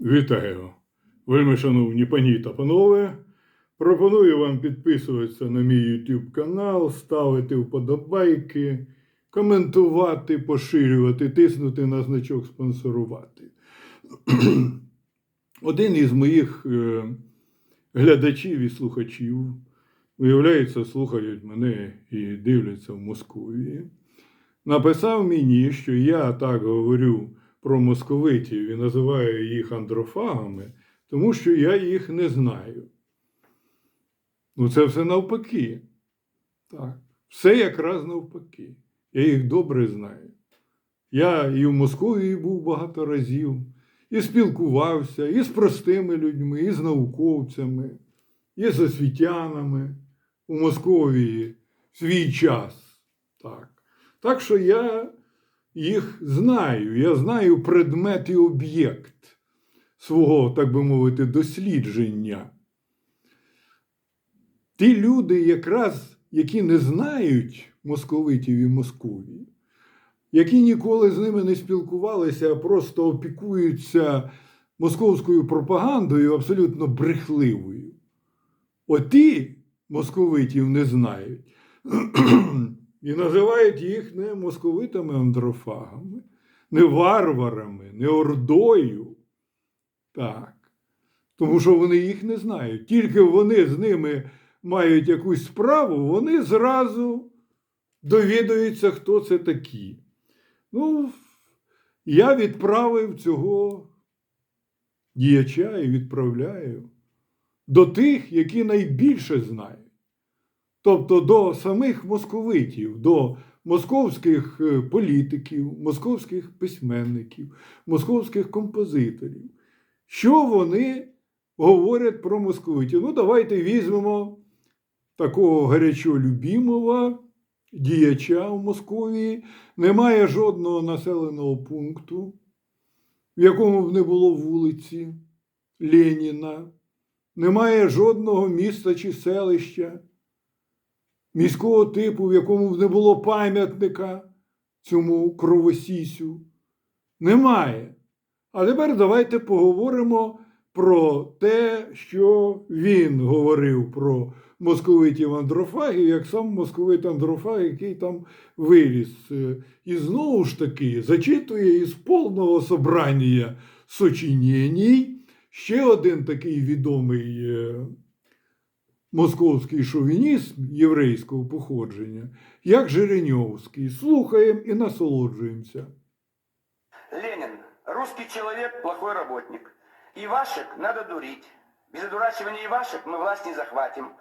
Вітаю, вельми шановні пані та панове. Пропоную вам підписуватися на мій YouTube канал, ставити вподобайки, коментувати, поширювати, тиснути на значок спонсорувати. Один із моїх е, глядачів і слухачів, виявляється, слухають мене і дивляться в Московії, написав мені, що я так говорю про московитів і називаю їх андрофагами, тому що я їх не знаю. Ну, це все навпаки. Так. Все якраз навпаки. Я їх добре знаю. Я і в Московії був багато разів, і спілкувався і з простими людьми, і з науковцями, і з освітянами у Московії в свій час. Так, так що я їх знаю. Я знаю предмет і об'єкт свого, так би мовити, дослідження. Ті люди, якраз, які не знають московитів і Московії, які ніколи з ними не спілкувалися, а просто опікуються московською пропагандою абсолютно брехливою. Оті московитів не знають. І називають їх не московитами андрофагами, не варварами, не ордою. Так. Тому що вони їх не знають. Тільки вони з ними мають якусь справу, вони зразу довідуються, хто це такі. Ну, я відправив цього діяча і відправляю до тих, які найбільше знають. Тобто до самих московитів, до московських е, політиків, московських письменників, московських композиторів. Що вони говорять про московитів? Ну, давайте візьмемо такого гарячо любімого діяча в Московії. Немає жодного населеного пункту, в якому б не було вулиці Леніна. Немає жодного міста чи селища міського типу, в якому б не було пам'ятника цьому кровосісю. Немає. А тепер давайте поговоримо про те, що він говорив про московитів андрофагів, як сам московит андрофаг, який там виріс. І знову ж таки зачитує із повного собрання сочинєній ще один такий відомий е, московський шовінізм єврейського походження, як Жиреньовський. Слухаємо і насолоджуємося. Ленин, русский человек, плохой работник. Ивашек надо дурить. Без одурачивания Ивашек мы власть не захватим.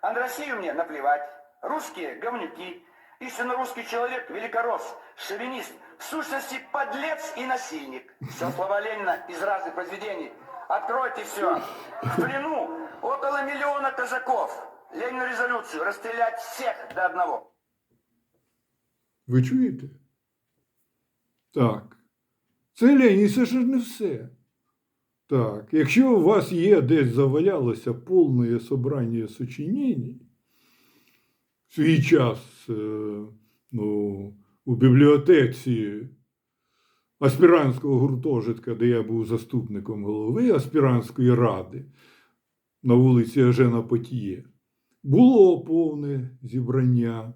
А на Россию мне наплевать. Русские – говнюки. Истинно русский человек – великорос, шовинист, в сущности подлец и насильник. Все слова Ленина из разных произведений. Откройте все. В плену около миллиона казаков. Ленину резолюцию расстрелять всех до одного. Ви чуєте? Так. Це Ленін, це ж не все. Так, якщо у вас є десь завалялося повне собрання сочинень, в свій час е, ну, у бібліотеці аспірантського гуртожитка, де я був заступником голови аспірантської ради на вулиці Ажена Потіє, було повне зібрання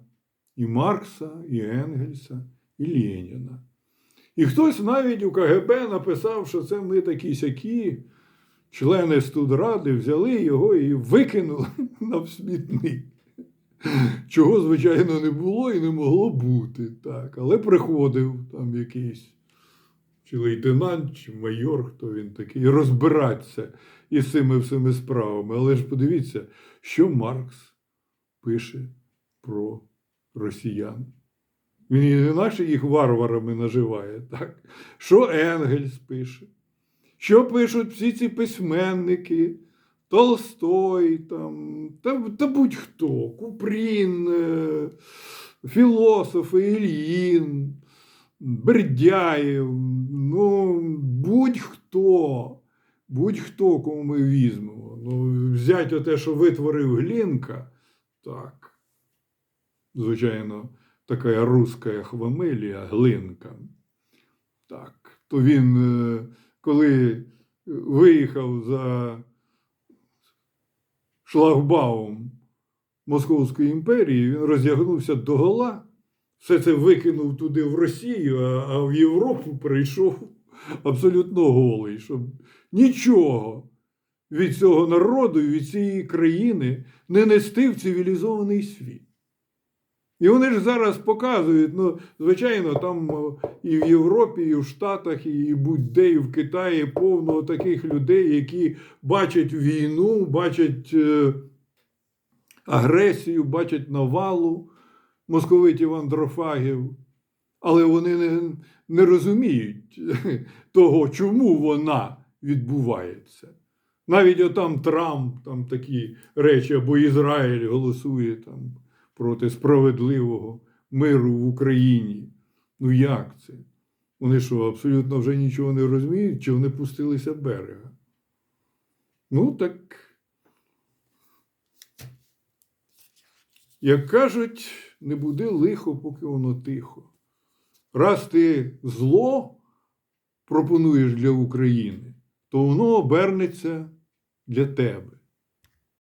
і Маркса, і Енгельса, і Леніна. І хтось навіть у КГБ написав, що це ми такі сякі, члени студради, взяли його і викинули на смітник. Чого, звичайно, не було і не могло бути. Так. Але приходив там якийсь чи лейтенант, чи майор, хто він такий, розбиратися із цими всіми справами. Але ж подивіться, що Маркс пише про росіян. Він і не наші їх варварами наживає, так? Що Енгельс пише? Що пишуть всі ці письменники? Толстой, там, та, та будь-хто, Купрін, е, філософи, Ільїн, Бердяєв, ну, будь-хто, будь-хто, кому ми візьмемо. Ну, взять те, що витворив Глінка, так, звичайно, така руська хвамелія, глинка. Так, то він, е, коли виїхав за шлагбаум Московської імперії, він роздягнувся догола, все це викинув туди в Росію, а в Європу прийшов абсолютно голий, щоб нічого від цього народу і від цієї країни не нести в цивілізований світ. І вони ж зараз показують, ну, звичайно, там і в Європі, і в Штатах, і будь-де, і в Китаї повно таких людей, які бачать війну, бачать е, агресію, бачать навалу московитів андрофагів, але вони не, не розуміють того, чому вона відбувається. Навіть отам Трамп, там такі речі, або Ізраїль голосує там проти справедливого миру в Україні. Ну як це? Вони що, абсолютно вже нічого не розуміють, чи вони пустилися берега? Ну, так. Як кажуть, не буде лихо, поки воно тихо. Раз ти зло пропонуєш для України, то воно обернеться для тебе.